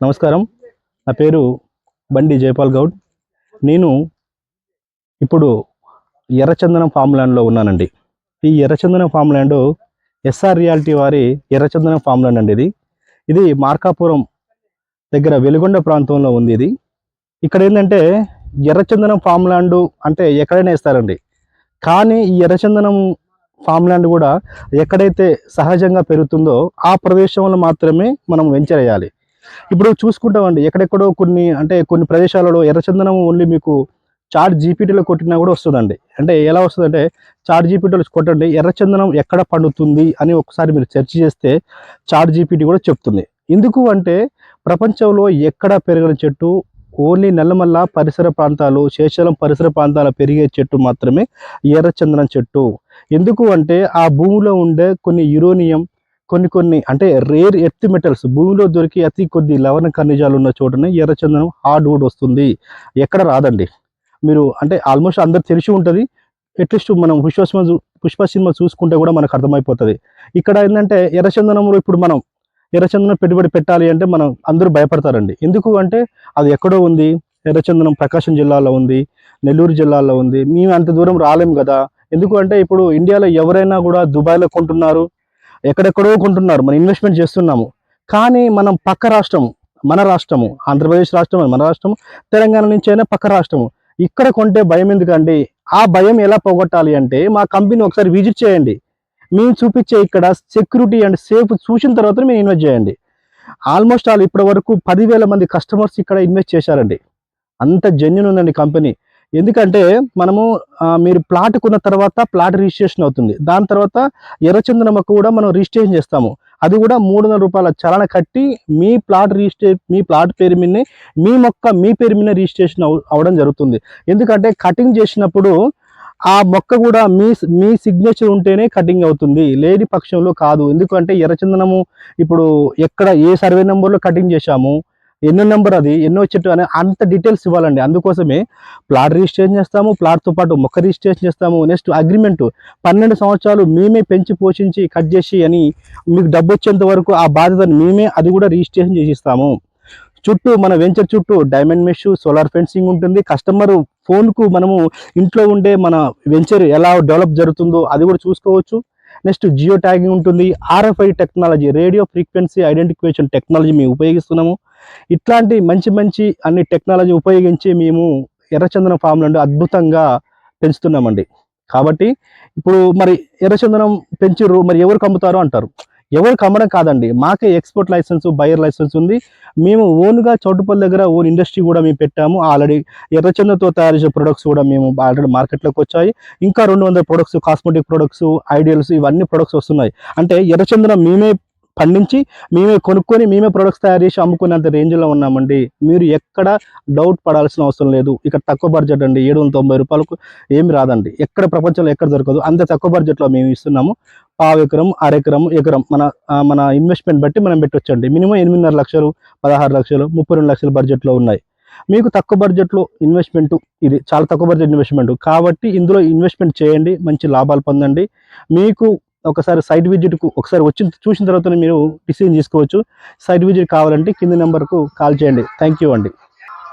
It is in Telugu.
నమస్కారం. నా పేరు బండి జయపాల్ గౌడ్. నేను ఇప్పుడు ఎర్రచందనం ఫామ్ ల్యాండ్లో ఉన్నానండి. ఈ ఎర్రచందనం ఫామ్ ల్యాండ్ ఎస్ఆర్ రియాలిటీ వారి ఎర్రచందనం ఫామ్ ల్యాండ్ అండి ఇది. ఇది మార్కాపురం దగ్గర వెలుగొండ ప్రాంతంలో ఉంది ఇది. ఇక్కడ ఏంటంటే ఎర్రచందనం ఫామ్ ల్యాండ్ అంటే ఎక్కడైనా ఇస్తారండి కానీ ఈ ఎర్రచందనం ఫామ్ ల్యాండ్ కూడా ఎక్కడైతే సహజంగా పెరుగుతుందో ఆ ప్రదేశంలో మాత్రమే మనం వెంచర్ వేయాలి. ఇప్పుడు చూసుకుంటామండి ఎక్కడెక్కడో కొన్ని అంటే కొన్ని ప్రదేశాలలో ఎర్రచందనం ఓన్లీ మీకు చార్ట్ జీపీటీలో కొట్టినా కూడా వస్తుందండి. అంటే ఎలా వస్తుందంటే చార్ట్ జీపీటీలో కొట్టండి ఎర్రచందనం ఎక్కడ పండుతుంది అని ఒకసారి మీరు సెర్చ్ చేస్తే చార్ట్ జీపీటీ కూడా చెప్తుంది. ఎందుకు అంటే ప్రపంచంలో ఎక్కడ పెరగని చెట్టు ఓన్లీ నల్లమల్ల పరిసర ప్రాంతాలు శేషాలం పరిసర ప్రాంతాల పెరిగే చెట్టు మాత్రమే ఎర్రచందనం చెట్టు. ఎందుకు అంటే ఆ భూమిలో ఉండే కొన్ని యురోనియం కొన్ని కొన్ని అంటే రేర్ ఎర్త్ మెటల్స్ భూమిలో దొరికే అతి కొద్ది లవణ ఖనిజాలు ఉన్న చోటనే ఎర్రచందనం హార్డ్ వుడ్ వస్తుంది. ఎక్కడ రాదండి. మీరు అంటే ఆల్మోస్ట్ అందరు తెలిసి ఉంటుంది. అట్లీస్ట్ మనం పుష్ప సినిమా పుష్ప సినిమా చూసుకుంటే కూడా మనకు అర్థమైపోతుంది. ఇక్కడ ఏంటంటే ఎర్రచందనంలో ఇప్పుడు మనం ఎర్రచందనం పెట్టుబడి పెట్టాలి అంటే మనం అందరూ భయపడతారండి. ఎందుకు అంటే అది ఎక్కడో ఉంది. ఎర్రచందనం ప్రకాశం జిల్లాలో ఉంది. నెల్లూరు జిల్లాలో ఉంది. మేము అంత దూరం రాలేము కదా. ఎందుకు అంటే ఇప్పుడు ఇండియాలో ఎవరైనా కూడా దుబాయ్లో కొంటున్నారు. ఎక్కడెక్కడో కొంటున్నారు మనం ఇన్వెస్ట్మెంట్ చేస్తున్నాము. కానీ మనం పక్క రాష్ట్రం మన రాష్ట్రము ఆంధ్రప్రదేశ్ రాష్ట్రం మన రాష్ట్రం తెలంగాణ నుంచి అయినా పక్క రాష్ట్రము. ఇక్కడ కొంటే భయం ఎందుకండి? ఆ భయం ఎలా పోగొట్టాలి అంటే మా కంపెనీ ఒకసారి విజిట్ చేయండి. మేము చూపించే ఇక్కడ సెక్యూరిటీ అండ్ సేఫ్ చూసిన తర్వాత మీరు ఇన్వెస్ట్ చేయండి. ఆల్మోస్ట్ ఆల్ ఇప్పటి వరకు పదివేల మంది కస్టమర్స్ ఇక్కడ ఇన్వెస్ట్ చేశారండి. అంత జెన్యున్ ఉందండి కంపెనీ ఎందుకంటే మనము మీరు ప్లాట్ కొన్న తర్వాత ప్లాట్ రిజిస్ట్రేషన్ అవుతుంది. దాని తర్వాత ఎర్రచందనమ్మకు కూడా మనం రిజిస్ట్రేషన్ చేస్తాము. అది కూడా మూడు వందల రూపాయల చలన కట్టి మీ ప్లాట్ రిజిస్ట్రే మీ ప్లాట్ పేరు మీదనే మీ మొక్క మీ పేరు మీద రిజిస్ట్రేషన్ అవడం జరుగుతుంది. ఎందుకంటే కటింగ్ చేసినప్పుడు ఆ మొక్క కూడా మీ మీ సిగ్నేచర్ ఉంటేనే కటింగ్ అవుతుంది. లేని పక్షంలో కాదు. ఎందుకంటే ఎర్రచందనము ఇప్పుడు ఎక్కడ ఏ సర్వే నెంబర్లో కటింగ్ చేశాము ఎన్నో నెంబర్ అది ఎన్నో చెట్టు అనే అంత డీటెయిల్స్ ఇవ్వాలండి. అందుకోసమే ప్లాట్ రిజిస్ట్రేషన్ చేస్తాము ప్లాట్తో పాటు మొక్క రిజిస్ట్రేషన్ చేస్తాము. నెక్స్ట్ అగ్రిమెంట్ పన్నెండు సంవత్సరాలు మేమే పెంచి పోషించి కట్ చేసి అని మీకు డబ్బు వచ్చేంత వరకు ఆ బాధ్యతను మేమే అది కూడా రిజిస్ట్రేషన్ చేసిస్తాము. చుట్టూ మన వెంచర్ చుట్టూ డైమండ్ మెష్ సోలార్ ఫెన్సింగ్ ఉంటుంది. కస్టమర్ ఫోన్కు మనము ఇంట్లో ఉండే మన వెంచర్ ఎలా డెవలప్ జరుగుతుందో అది కూడా చూసుకోవచ్చు. నెక్స్ట్ జియో ట్యాగింగ్ ఉంటుంది. RFI technology radio frequency identification technology మేము ఉపయోగిస్తున్నాము. ఇట్లాంటి మంచి మంచి అన్ని టెక్నాలజీ ఉపయోగించి మేము ఎర్రచందనం ఫామ్ నుండి అద్భుతంగా పెంచుతున్నామండి. కాబట్టి ఇప్పుడు మరి ఎర్రచందనం పెంచిర్రు మరి ఎవరు అమ్ముతారు అంటారు. ఎవరు అమ్మడం కాదండి. మాకే ఎక్స్పోర్ట్ లైసెన్స్ బయర్ లైసెన్స్ ఉంది. మేము ఓన్గా చౌటుపల్లి దగ్గర ఓన్ ఇండస్ట్రీ కూడా మేము పెట్టాము. ఆల్రెడీ ఎర్రచందనతో తయారు చేసే ప్రొడక్ట్స్ కూడా మేము ఆల్రెడీ మార్కెట్లోకి వచ్చాయి. ఇంకా రెండు వందల ప్రొడక్ట్స్ కాస్మెటిక్ ప్రొడక్ట్స్ ఐడియల్స్ ఇవన్నీ ప్రొడక్ట్స్ వస్తున్నాయి. అంటే ఎర్రచందనం మేమే పండించి మేమే కొనుక్కొని మేమే ప్రొడక్ట్స్ తయారు చేసి అమ్ముకునేంత రేంజ్లో ఉన్నామండి. మీరు ఎక్కడ డౌట్ పడాల్సిన అవసరం లేదు. ఇక్కడ తక్కువ బడ్జెట్ అండి. ఏడు వందల తొంభై రూపాయలకు ఏమి రాదండి. ఎక్కడ ప్రపంచంలో ఎక్కడ దొరకదు. అంత తక్కువ బడ్జెట్లో మేము ఇస్తున్నాము. పావు ఎకరం అరెకరం ఎకరం మన మన ఇన్వెస్ట్మెంట్ బట్టి మనం పెట్టొచ్చండి. మినిమం ఎనిమిదిన్నర లక్షలు పదహారు లక్షలు ముప్పై రెండు లక్షల బడ్జెట్లో ఉన్నాయి. మీకు తక్కువ బడ్జెట్లో ఇన్వెస్ట్మెంట్ ఇది చాలా తక్కువ బడ్జెట్ ఇన్వెస్ట్మెంట్ కాబట్టి ఇందులో ఇన్వెస్ట్మెంట్ చేయండి. మంచి లాభాలు పొందండి. మీకు ఒకసారి సైట్ విజిట్కు ఒకసారి వచ్చిన చూసిన తర్వాత మీరు డిసిజన్ తీసుకోవచ్చు సైట్ విజిట్ కావాలంటే కింది నెంబర్కు కాల్ చేయండి. థ్యాంక్ యూ అండి.